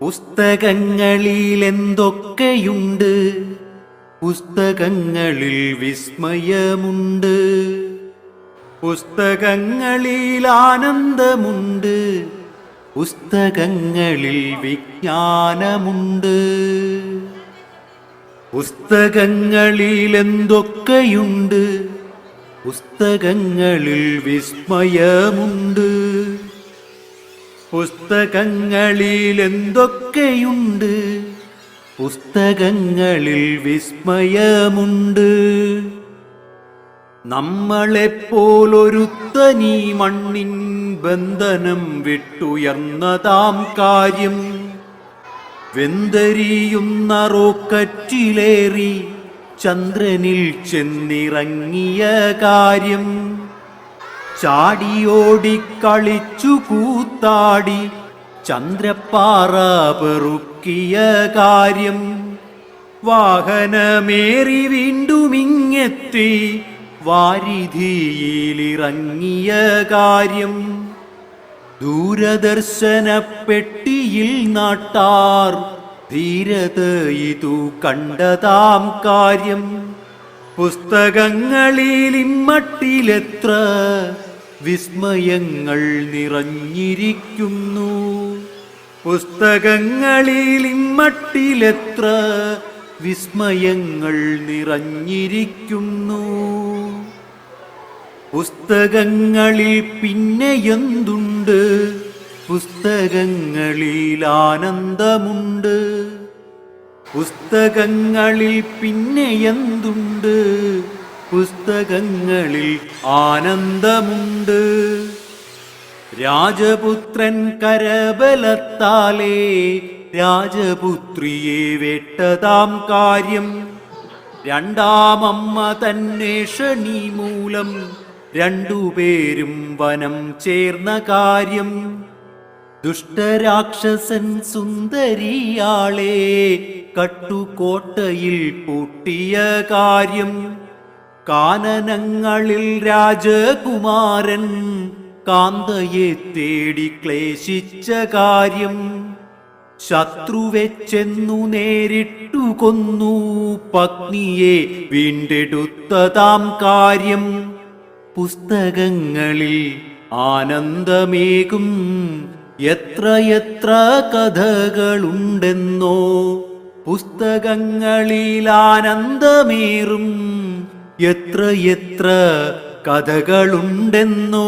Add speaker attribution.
Speaker 1: പുസ്തകങ്ങളിൽ എന്തൊക്കെയുണ്ട് പുസ്തകങ്ങളിൽ വിസ്മയമുണ്ട്. പുസ്തകങ്ങളിൽ ആനന്ദമുണ്ട്. പുസ്തകങ്ങളിൽ വിജ്ഞാനമുണ്ട്. പുസ്തകങ്ങളിൽ എന്തൊക്കെയുണ്ട് പുസ്തകങ്ങളിൽ വിസ്മയമുണ്ട്. പുസ്തകങ്ങളിൽ എന്തൊക്കെയുണ്ട് പുസ്തകങ്ങളിൽ വിസ്മയമുണ്ട്. നമ്മളെപ്പോലൊരുത്തനീ മണ്ണിൻ ബന്ധനം വിട്ടുയർന്നതാം കാര്യം. വെന്തരിയുന്ന റോക്കറ്റിലേറി ചന്ദ്രനിൽ ചെന്നിറങ്ങിയ കാര്യം. ചാടിയോടി കളിച്ചു കൂത്താടി ചന്ദ്രപ്പാറ പെറുക്കിയ കാര്യം. വാഹനമേറി വീണ്ടുമിങ്ങെത്തി വാരിധിയിലിറങ്ങിയ കാര്യം. ദൂരദർശന പെട്ടിയിൽ നാട്ടാർ ധീരത ഇതു കണ്ടതാം കാര്യം. പുസ്തകങ്ങളിൽ ഇമ്മട്ടിലെത്ര വിസ്മയങ്ങൾ നിറഞ്ഞിരിക്കുന്നു. പുസ്തകങ്ങളിൽ ഇമ്മട്ടിലെത്ര വിസ്മയങ്ങൾ നിറഞ്ഞിരിക്കുന്നു. പുസ്തകങ്ങളിൽ പിന്നെ എന്തുണ്ട്? പുസ്തകങ്ങളിൽ ആനന്ദമുണ്ട്. പുസ്തകങ്ങളിൽ പിന്നെ എന്തുണ്ട്? പുസ്തകങ്ങളിൽ ആനന്ദമുണ്ട്. രാജപുത്രൻ കരബലത്താലേ രാജപുത്രിയെ വേട്ടതാം കാര്യം. രണ്ടാമമ്മ തന്നേഷണി മൂലം രണ്ടുപേരും വനം ചേർന്ന കാര്യം. ദുഷ്ടരാക്ഷസൻ സുന്ദരിയാളെ കട്ടുകോട്ടയിൽ പൂട്ടിയ കാര്യം. കാനനങ്ങളിൽ രാജകുമാരൻ കാന്തയെ തേടി ക്ലേശിച്ച കാര്യം ശത്രുവെച്ചെന്നു നേരിട്ടു കൊന്നു. പത്നിയെ വീണ്ടെടുത്തതാം കാര്യം പുസ്തകങ്ങളിൽ ആനന്ദമേകും. എത്രയെത്ര കഥകളുണ്ടെന്നോ പുസ്തകങ്ങളിൽ ആനന്ദമേറും എത്രയെത്ര കഥകളുണ്ടെന്നോ